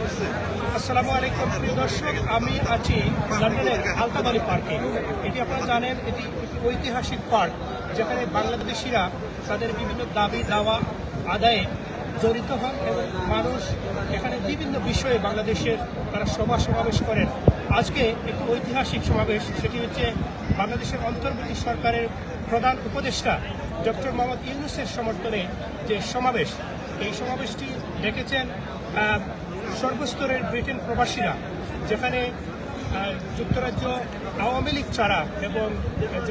আসসালামু আলাইকুম, প্রিয় দর্শক। আমি আছি লন্ডনের আলতাবালি পার্কে। এটি আপনারা জানেন, এটি ঐতিহাসিক পার্ক, যেখানে বাংলাদেশিরা তাদের বিভিন্ন দাবি, দাওয়া, আদায়ে জড়িত হন এবং মানুষ এখানে বিভিন্ন বিষয়ে বাংলাদেশের তারা সভা সমাবেশ করেন। আজকে একটি ঐতিহাসিক সমাবেশ, সেটি হচ্ছে বাংলাদেশের অন্তর্বর্তী সরকারের প্রধান উপদেষ্টা ডক্টর মোহাম্মদ ইউনুসের সমর্থনে যে সমাবেশ, এই সমাবেশটি ডেকেছেন সর্বস্তরের ব্রিটেন প্রবাসীরা, যেখানে যুক্তরাজ্য আওয়ামী লীগ ছাড়া এবং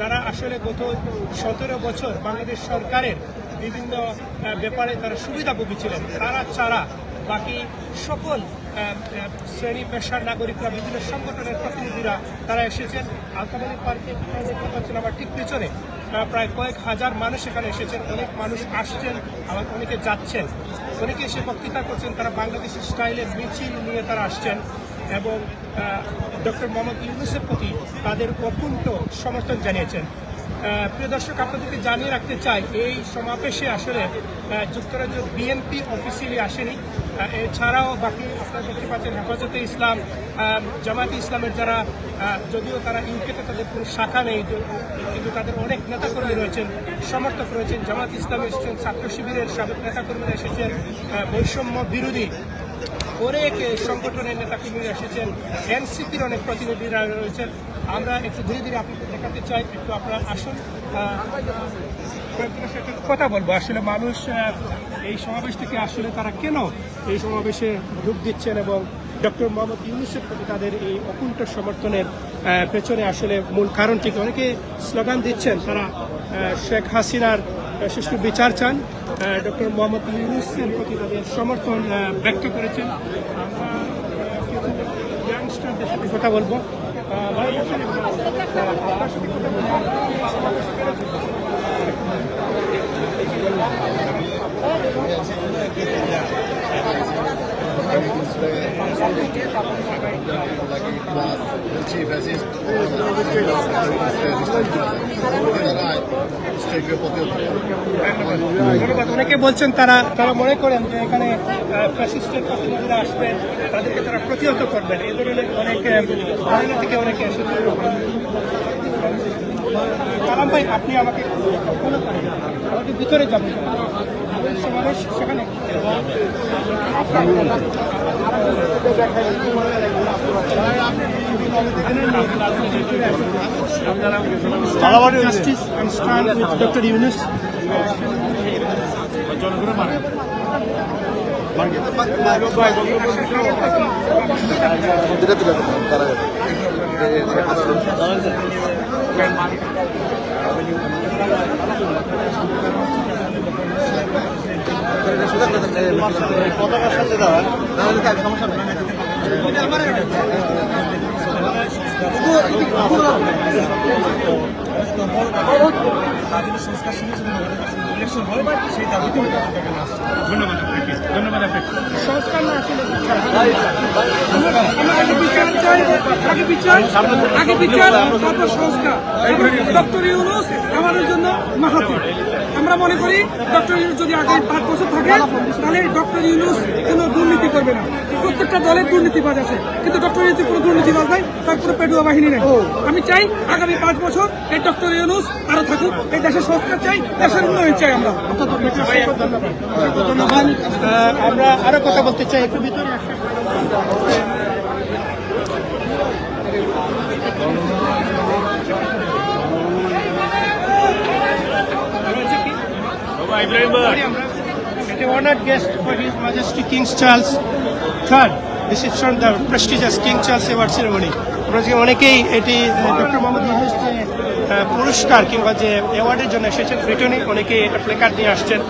যারা আসলে গত সতেরো বছর বাংলাদেশ সরকারের বিভিন্ন ব্যাপারে তারা সুবিধাভোগী ছিলেন, তারা ছাড়া বাকি সকল শ্রেণি পেশার নাগরিকরা, বিভিন্ন সংগঠনের প্রতিনিধিরা তারা এসেছেন। আলতাবাড়ি পার্কে দেখতে পাচ্ছেন আমার ঠিক পিছনে। প্রায় কয়েক হাজার মানুষ এখানে এসেছেন। অনেক মানুষ আসছেন, আবার অনেকে যাচ্ছেন। অনেকে এসে বক্তৃতা করছেন। তারা বাংলাদেশ স্টাইলের মিছিল নিয়ে তারা আসছেন এবং ডক্টর মোহাম্মদ ইউনুসের প্রতি তাদের অকুণ্ঠ সমর্থন জানিয়েছেন। প্রিয় দর্শক, আপনাদেরকে জানিয়ে রাখতে চাই, এই সমাবেশে আসলে যুক্তরাজ্য বিএনপি অফিসিয়ালি আসেনি। এছাড়াও বাকি আপনারা দেখতে পাচ্ছেন হেফাজতে ইসলাম জামায়াতে ইসলামের যারা যদিও তারা ইউকেতে তাদের কোনো শাখা নেই, কিন্তু তাদের অনেক নেতাকর্মী রয়েছেন, সমর্থক রয়েছেন। জামাত ইসলাম এসেছেন ছাত্র শিবিরের সাবেক নেতাকর্মীরা এসেছেন বৈষম্য বিরোধী অনেক সংগঠনের নেতাকর্মীরা এসেছেন, এনসিপির অনেক প্রতিনিধিরা রয়েছেন। আমরা একটু ধীরে ধীরে আপনাকে দেখাতে চাই, একটু আপনারা আসুন। কথা বলব। আসলে মানুষ এই সমাবেশ থেকে আসলে তারা কেন এই সমাবেশে যোগ দিচ্ছেন এবং ডক্টর মোহাম্মদ ইউনুসের প্রতি তাদের এই অকুণ্ঠ সমর্থনের পেছনে আসলে মূল কারণটি কি? অনেকে স্লোগান দিচ্ছেন তারা শেখ হাসিনার সুষ্ঠু বিচার চান ডক্টর মোহাম্মদ ইউনুসের প্রতি তাদের সমর্থন ব্যক্ত করেছেন সাথে কথা বলব অনেকে বলছেন তারা তারা মনে করেন যে এখানে ফ্যাসিস্টের প্রতিনিধিরা আসবেন, তাদেরকে তারা প্রতিহত করবেন। এই ধরনের অনেক ধারণা থেকে অনেকে এসেছেন। কালাম ভাই, আপনি আমাকে ভিতরে যাবেন। সমাবেশ সেখানে justice and stand with doctor Yunus পতাকার সাথে দাঁড়ান আমাদের জন্য মাহাতি আমরা মনে করি ডক্টর ইউনুস যদি আগামী পাঁচ বছর থাকে তাহলে ডক্টর ইউনুস কোনো দুর্নীতি করবে না প্রত্যেকটা দলের দুর্নীতিবাজ আছে কিন্তু ডক্টর ইউনুস কোনো দুর্নীতিবাজ নাই তার কোনো পেটুয়া বাহিনী নেই আমি চাই আগামী পাঁচ বছর এই ডক্টর ইউনুস আরও থাকুক এই দেশের সংস্কার চাই দেশের উন্নয়ন চাই আমরা ধন্যবাদ আমরা আরও কথা বলতে চাই একটু ভিতরে। The honored guest for His Majesty King Charles III. This is from the prestigious King Charles Award Ceremony. আমরা যে অনেকেই এটি ডক্টর মোহাম্মদ ইউনুস পুরস্কার কিংবা যে অ্যাওয়ার্ডের জন্য এসেছেন ব্রিটেনে অনেকে এটা প্লেকার্ড নিয়ে আসছেন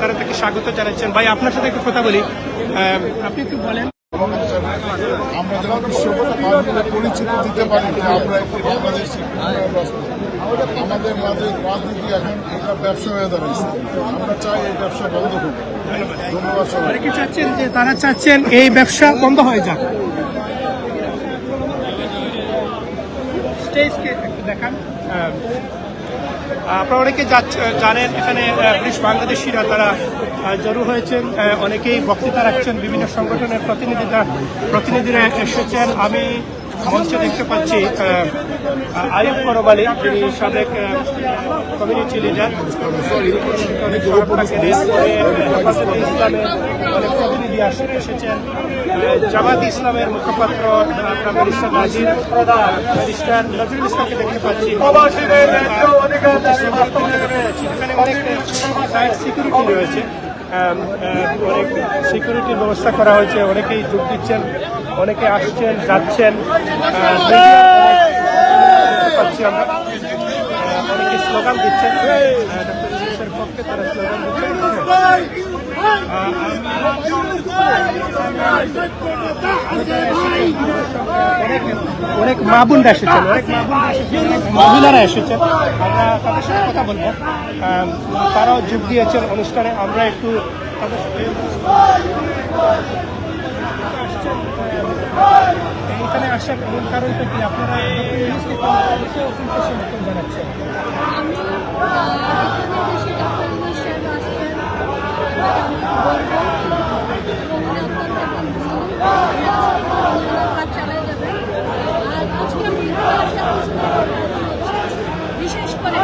তারা তাকে স্বাগত জানাচ্ছেন। ভাই আপনার সাথে একটু কথা বলি। আপনি একটু বলেন। আমরা যেন বিশ্বকতা মানুষের পরিচিতি দিতে পারি যে আমরা একটি বাংলাদেশি আমাদের মাঝে রাজনীতি এখন এটা ব্যবসা হয়ে দাঁড়িয়েছে আমরা চাই এই ব্যবসা বন্ধ হোক। ধন্যবাদ। সবাই চাচ্ছেন যে তারা চাচ্ছেন এই ব্যবসা বন্ধ হয়ে যাক? স্টেজকে একটু দেখান। আপনারা অনেকে জানেন এখানে ব্রিটিশ বাংলাদেশিরা তারা জড়ো হয়েছেন অনেকেই বক্তৃতা রাখছেন বিভিন্ন সংগঠনের প্রতিনিধিরা প্রতিনিধিরা এসেছেন। আমি মঞ্চে দেখতে পাচ্ছি আয়ুব করবালি যিনি সাবেক কমিউনিটি লিডার হেফাজতে ইসলামের অনেক প্রতিনিধি এসেছেন। জামাত ইসলামের মুখপাত্র ব্যারিস্টার নাজির ব্যারিস্টার নজরুল ইসলামকে দেখতে পাচ্ছি। এখানে অনেক সিকিউরিটি রয়েছে। অনেক সিকিউরিটির ব্যবস্থা করা হয়েছে, অনেকেই যোগ দিচ্ছেন, অনেকে আসছেন, যাচ্ছেন পাচ্ছি আমরা অনেকে স্লোগান দিচ্ছেন পক্ষে তারা স্লোগান দিচ্ছেন। অনেক মা এসেছেন অনেক মা বোনরা এসেছেন মহিলারা এসেছেন আমরা তাদের সাথে কথা বলব তারাও যোগ দিয়েছেন অনুষ্ঠানে আমরা একটু তাদের এখানে আসার মূল কারণটা কি আপনারা জানাচ্ছেন আমি এখানে দেশে ডক্টর ইউনুস সাহেব আসছেন কাজ চালাই যাবেন আর আজকে আমি এখানে আসার পিছনে বিশেষ করে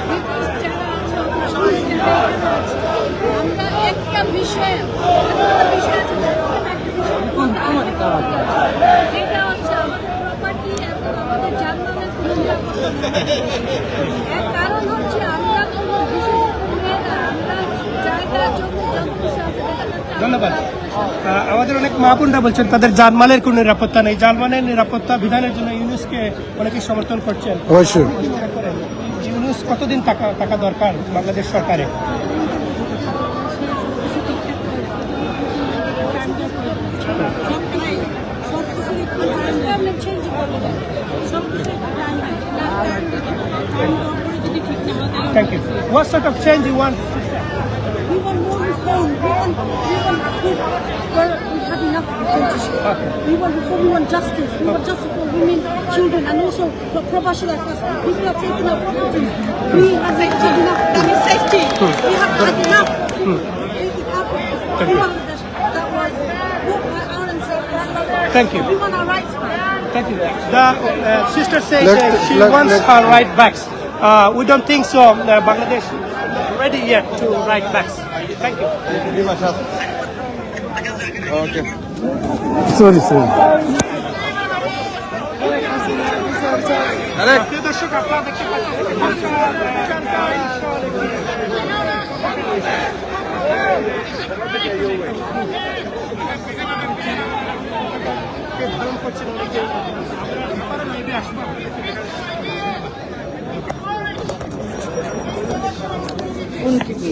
ব্রিটিশ যারা আছে অথবা সমাজের যারা এখানে আছে, আমরা একটা বিষয়ে বিষয়ে আছি। হচ্ছে আমাদের প্রপার্টি এবং আমাদের জানমালের কোনো নিরাপত্তা কারণ হচ্ছে আমরা কোনো বিশেষ মেয়েরা আমরা জায়গা জমি জমি আছে দেখা যাচ্ছে আমরা ধন্যবাদ। আমাদের অনেক মা বোনরা বলছেন তাদের জানমালের কোনো নিরাপত্তা নেই। জানমালের নিরাপত্তা বিধানের জন্য ইউনুসকে অনেকে সমর্থন করছেন। অবশ্যই। ইউনুস কতদিন টাকা টাকা দরকার বাংলাদেশ সরকারে? Thank you what sort of change you want We want more reform. We want, we want, we, well, we have enough censorship. Okay. We want reform. We want justice. We want justice for women, children, and also for property like us. People are taking our properties. We have had enough. That is safety. We have had enough. Thank you. We want our rights back. Thank you. The uh, sister says Let- that she let- wants let- her right backs. Uh, we don't think so. Uh, Bangladesh is not ready yet to right backs. Thank you. Okay sorry sorry প্রিয় দর্শক আপনারা দেখতে পাচ্ছেন ধারণ করছেন অনেকে আমরা maybe আসব।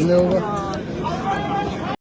নেওয়া